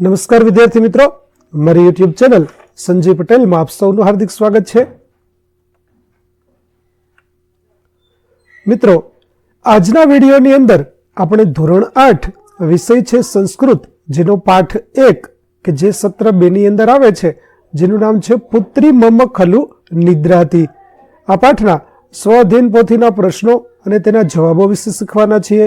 નમસ્કાર વિદ્યાર્થી મિત્રો. મારી યુટ્યુબ ચેનલ સંજય પટેલમાં આપ સૌનું હાર્દિક સ્વાગત છે. મિત્રો, આજના વિડીયોની અંદર આપણે ધોરણ આઠ વિષય છે સંસ્કૃત, જેનો પાઠ એક કે જે સત્ર બેની અંદર આવે છે, જેનું નામ છે પુત્રી મમ ખલુ નિદ્રાતી. આ પાઠના સ્વાધીન પોથીના પ્રશ્નો અને તેના જવાબો વિશે શીખવાના છીએ.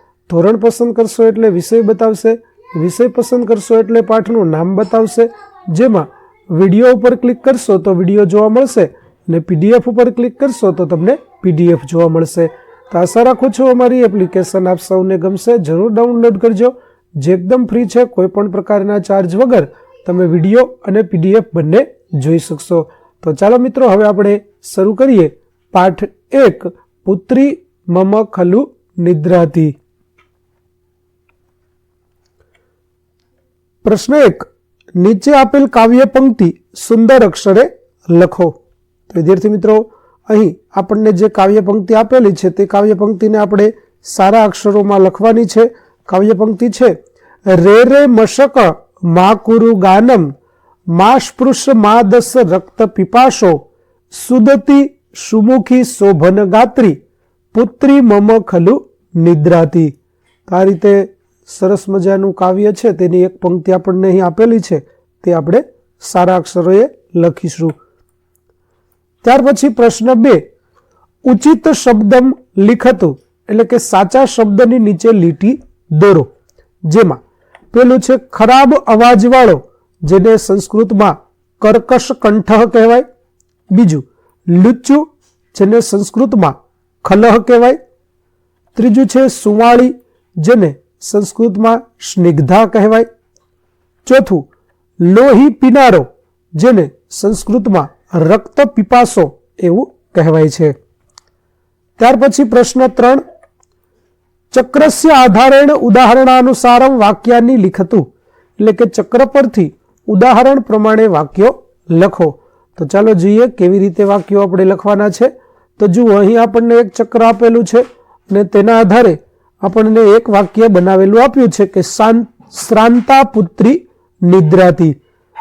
ધોરણ પસંદ કરશો એટલે વિષય બતાવશે, વિષય પસંદ કરશો એટલે પાઠનું નામ બતાવશે. જેમાં વીડિયો ઉપર ક્લિક કરશો તો વીડિયો જોવા મળશે અને પીડીએફ ઉપર ક્લિક કરશો તો તમને પીડીએફ જોવા મળશે. તો આશા રાખું છું અમારી એપ્લિકેશન આપ સૌને ગમશે. જરૂર ડાઉનલોડ કરજો. જે એકદમ ફ્રી છે કોઈ પણ પ્રકારના ચાર્જ વગર તમે વીડિયો અને પીડીએફ બંને જોઈ શકશો. તો ચાલો મિત્રો, હવે આપણે શરૂ કરીએ. પાઠ એક, પુત્રી મમ ખલુ નિદ્રાતી પ્રશ્ન એક, નીચે આપેલ કાવ્ય પંક્તિ સુંદર અક્ષરે લખો. તો વિદ્યાર્થી મિત્રો, અહીં આપણને જે કાવ્ય પંક્તિ આપેલી છે, તે કાવ્ય પંક્તિને આપણે સારા અક્ષરોમાં લખવાની છે. કાવ્ય પંક્તિ છે, રે રે મશક મા કુરુ ગાનમ, મા સ્પૃશ મા દસ રક્ત પીપાશો, સુદતી સુમુખી શોભન ગાત્રી, પુત્રી મમ ખલુ નિદ્રાતી. આ રીતે સરસ મજાનું કાવ્ય છે, તેની એક પંક્તિ આપણને અહીં આપેલી છે, તે આપણે સારા અક્ષરોએ લખીશું. ત્યાર પછી પ્રશ્ન બે, ઉચિત શબ્દમ લિખતું, એટલે કે સાચા શબ્દની નીચે લીટી દોરો, જેમાં પેલું છે, ખરાબ અવાજવાળો, જેને સંસ્કૃતમાં કર્કશ કંઠ કહેવાય. બીજું, લુચ્ચું, જેને સંસ્કૃતમાં ખલહ કહેવાય. ત્રીજું છે, સુવાળી, જેને સંસ્કૃતમાં સ્નિગ્ધા કહેવાય. ચોથું, લોહી પીનારો, જેને સંસ્કૃતમાં રક્ત પીપાસો એવું કહેવાય છે. ત્યાર પછી પ્રશ્ન ત્રણ, ચક્રસ્ય આધારેણ ઉદાહરણાનુસારમ વાક્યાની લિખતું, એટલે કે ચક્ર પરથી ઉદાહરણ પ્રમાણે વાક્યો લખો. તો ચાલો જોઈએ કેવી રીતે વાક્યો આપણે લખવાના છે. તો જુઓ, અહીં આપણને એક ચક્ર આપેલું છે અને તેના આધારે આપણને એક વાક્ય બનાવેલું આપ્યું છે કે શ્રાંતા પુત્રી નિદ્રાતી.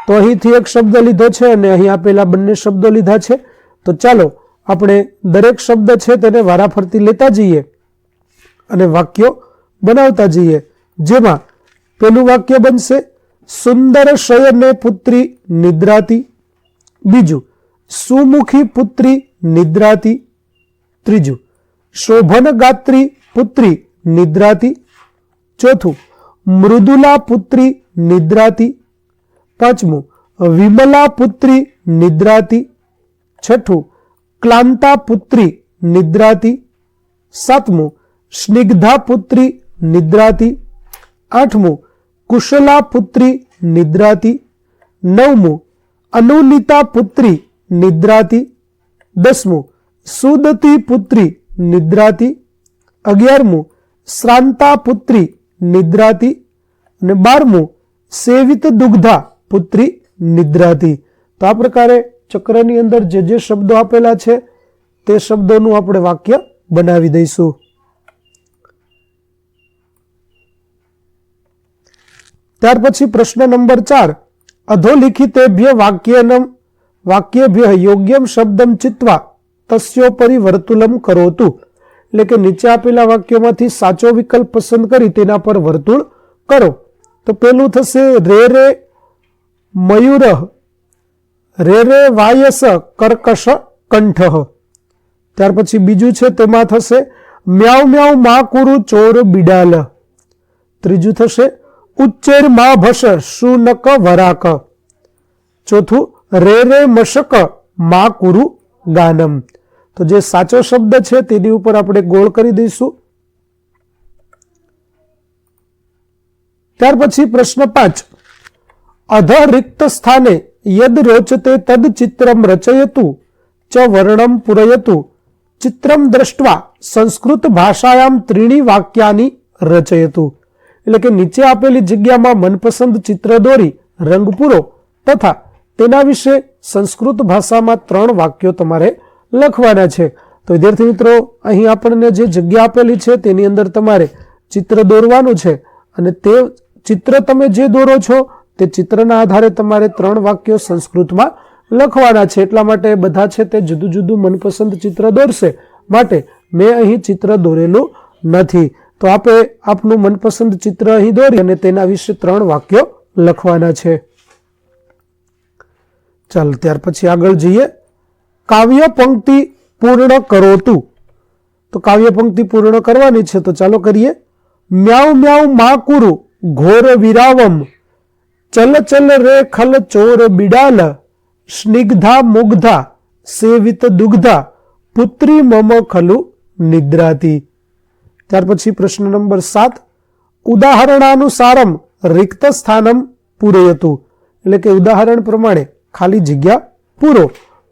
તો અહીંથી એક શબ્દ લીધો છે અને અહીં આપેલા બંને શબ્દો લીધા છે. તો ચાલો, આપણે દરેક શબ્દ છે તેને વારાફરતી લેતા જઈએ અને વાક્યો બનાવતા જઈએ. જેમાં પેલું વાક્ય બનશે, સુંદર શયને પુત્રી નિદ્રાતી. બીજું, સુમુખી પુત્રી નિદ્રાતી. ત્રીજું શોભન ગાત્રી પુત્રી નિદ્રાતી. ચોથું, મૃદુલા પુત્રી નિદ્રાતી. પાંચમું, વિમલા પુત્રી નિદ્રાતી. છઠ્ઠું, ક્લાંતા પુત્રી નિદ્રાતી. સાતમું, સ્નિગ્ધા પુત્રી નિદ્રાતી. આઠમું, કુશલા પુત્રી નિદ્રાતી. નવમું અનુલિતા પુત્રી નિદ્રાતી. દસમું, સુદતી પુત્રી નિદ્રાતી. અગિયારમું શ્રાંતા પુત્રી નિદ્રાતી અને બારમું સેવિત દુગ્ધા પુત્રી નિદ્રાતી. તો આ પ્રકારે ચક્રની અંદર જે જે શબ્દો આપેલા છે, તે શબ્દોનું આપણે વાક્ય બનાવી દઈશું. ત્યાર પછી પ્રશ્ન નંબર ચાર. અધોલિખિતેભ્ય વાક્યનમ વાક્યભ્ય યોગ્યમ શબ્દમ ચિત્વા તસ્યોપરી વર્તુલમ કરોતું. એટલે કે નીચે આપેલા વાક્યોમાંથી સાચો વિકલ્પ પસંદ કરી તેના પર વર્તુળ કરો. તો પેલું થશે રે રે મયુર, રે રે વાયસ કર્કશ કંઠ. ત્યાર પછી બીજું છે તેમાં થશે મ્યાવ મ્યાવ મા કુરુ ચોર બિડાલ. ત્રીજું થશે ઉચ્ચેર મા ભસ શુનક વરાક. ચોથું રે રે મશક મા કુરુ ગાનમ. તો જે સાચો શબ્દ છે તેની ઉપર આપણે ગોળ કરી દઈશું. ત્યાર પછી પ્રશ્ન પાંચ. અધ રિક્ત સ્થાને યદ રોચતે તદ ચિત્રમ રચયતુ ચ વર્ણમ પુરયતુ. ચિત્રમ દ્રષ્ટવા સંસ્કૃત ભાષાયામ ત્રીણી વાક્યાની રચયતુ. એટલે કે નીચે આપેલી જગ્યામાં મનપસંદ ચિત્ર દોરી રંગ પૂરો તથા તેના વિશે સંસ્કૃત ભાષામાં ત્રણ વાક્યો તમારે લખવાના છે. તો વિદ્યાર્થી મિત્રો, અહીં આપણને જે જગ્યા આપેલી છે તેની અંદર તમારે ચિત્ર દોરવાનું છે અને તે ચિત્ર તમે જે દોરો છો તે ચિત્રના આધારે તમારે ત્રણ વાક્યો સંસ્કૃતમાં લખવાના છે. એટલા માટે બધા છે તે જુદું જુદું મનપસંદ ચિત્ર દોરશે. માટે મેં અહીં ચિત્ર દોરેલું નથી. તો આપે આપનું મનપસંદ ચિત્ર અહીં દોરી અને તેના વિશે ત્રણ વાક્યો લખવાના છે. ચાલો, ત્યાર પછી આગળ જઈએ. કાવ્ય પંક્તિ પૂર્ણ કરો તું. તો કાવ્ય પંક્તિ પૂર્ણ કરવાની છે, તો ચાલો કરીએ. મ્યાઉ મ્યાઉ મા કુરુ, ઘોર વિરાવમ, ચલ ચલ રે ખલ ચોર બિડાલ, સ્નિગ્ધા મુગ્ધા, સેવિત દુગ્ધા, પુત્રી મમ ખલુ નિદ્રાતી. ત્યાર પછી પ્રશ્ન નંબર સાત. ઉદાહરણાનુસારમ રિક્ત સ્થાનમ પૂરયતું. એટલે કે ઉદાહરણ પ્રમાણે ખાલી જગ્યા પૂરો.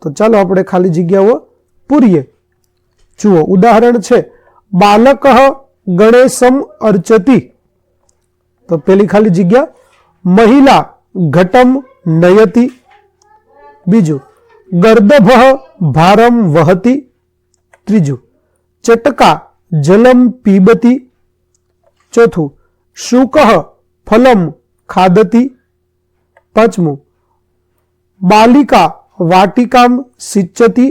તો ચાલો આપણે ખાલી જગ્યાઓ પૂરીએ. જુઓ, ઉદાહરણ છે, બાલક ગણેશમ અર્ચતી. તો પેલી ખાલી જગ્યા, મહિલા ઘટમ નયતી. બીજું ગર્દભ ભારમ વહતી. ત્રીજું, ચટકા જલમ પીબતી. ચોથું, શુક ફલમ ખાદતી. પાંચમું, બાલિકા વાટિકામ સિંચતી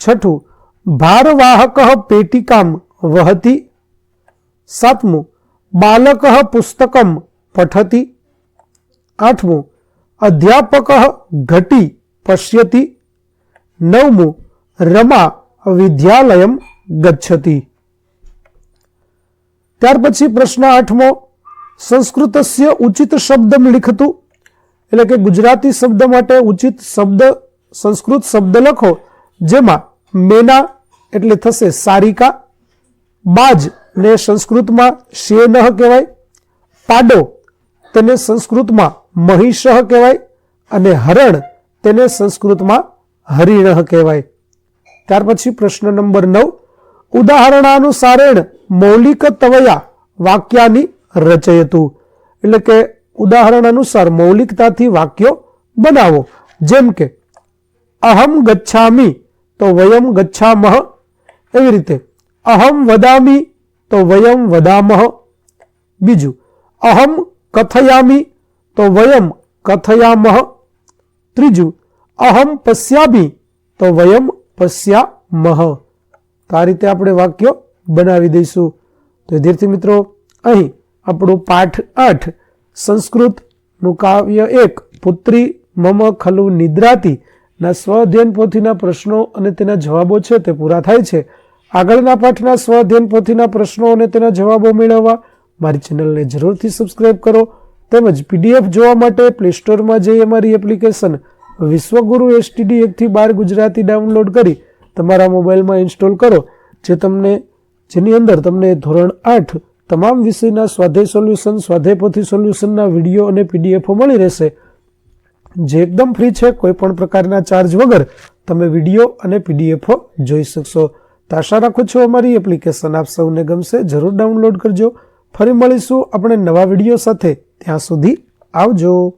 છઠ્ઠું ભારવાહક પેટિકામ વહતી સાતમું બાલક પુસ્તકમ પઠતી આઠમું અધ્યાપક ઘટી પશ્યતી નવમું રમા વિદ્યાલય ગચ્છતી ત્યાર પછી પ્રશ્ન આઠમો, સંસ્કૃતસ્ય ઉચિત શબ્દમ લિખતું। એટલે કે ગુજરાતી શબ્દ માટે ઉચિત શબ્દ, સંસ્કૃત શબ્દ લખો, જેમાં મેના એટલે થશે સારિકા, બાજ ને સંસ્કૃતમાં શેનહ કહેવાય, પાડો તેને સંસ્કૃતમાં મહિષહ કહેવાય, અને હરણ તેને સંસ્કૃતમાં હરિણહ કહેવાય. ત્યાર પછી પ્રશ્ન નંબર નવ. ઉદાહરણાનુસારેણ મૌલિક તવયા વાક્યાની રચયતું. એટલે કે ઉદાહરણ અનુસાર મૌલિકતાથી વાક્યો બનાવો. જેમ કે, અહમ ગચ્છામી તો વયમ ગચ્છામહ. એવી રીતે, અહમ વદામી તો વયમ વદામહ. બીજું, અહમ કથયામી તો વયમ કથયામહ. ત્રીજું, અહમ પશ્યામી તો વયમ પશ્યામહ તો આ રીતે આપણે વાક્યો બનાવી દઈશું. તો વિદ્યાર્થી મિત્રો, અહીં આપણું પાઠ આઠ સંસ્કૃતનું કાવ્ય એક, પુત્રી મમ ખલુ નિદ્રાતી. ના સ્વઅધ્યયન પોથીના પ્રશ્નો અને તેના જવાબો છે તે પૂરા થાય છે. આગળના પાઠના સ્વઅધ્યયન પોથીના પ્રશ્નો અને તેના જવાબો મેળવવા મારી ચેનલને જરૂરથી સબસ્ક્રાઇબ કરો તેમજ પીડીએફ જોવા માટે પ્લે સ્ટોરમાં જઈ અમારી એપ્લિકેશન વિશ્વગુરુ એસટીડી એકથી બાર ગુજરાતી ડાઉનલોડ કરી તમારા મોબાઈલમાં ઇન્સ્ટોલ કરો, જે તમને જેની અંદર તમને ધોરણ આઠ તમામ વિષયના સ્વાધ્યાય સોલ્યુશન સ્વાધ્યાયપોથી સોલ્યુશનના વીડિયો અને પીડીએફો મળી રહેશે. જે એકદમ ફ્રી છે, કોઈ પણ પ્રકારના ચાર્જ વગર તમે વીડિયો અને પીડીએફો જોઈ શકશો. તો આશા રાખું છું અમારી એપ્લિકેશન આપ સૌને ગમશે. જરૂર ડાઉનલોડ કરજો. ફરી મળીશું આપણે નવા વીડિયો સાથે. ત્યાં સુધી આવજો.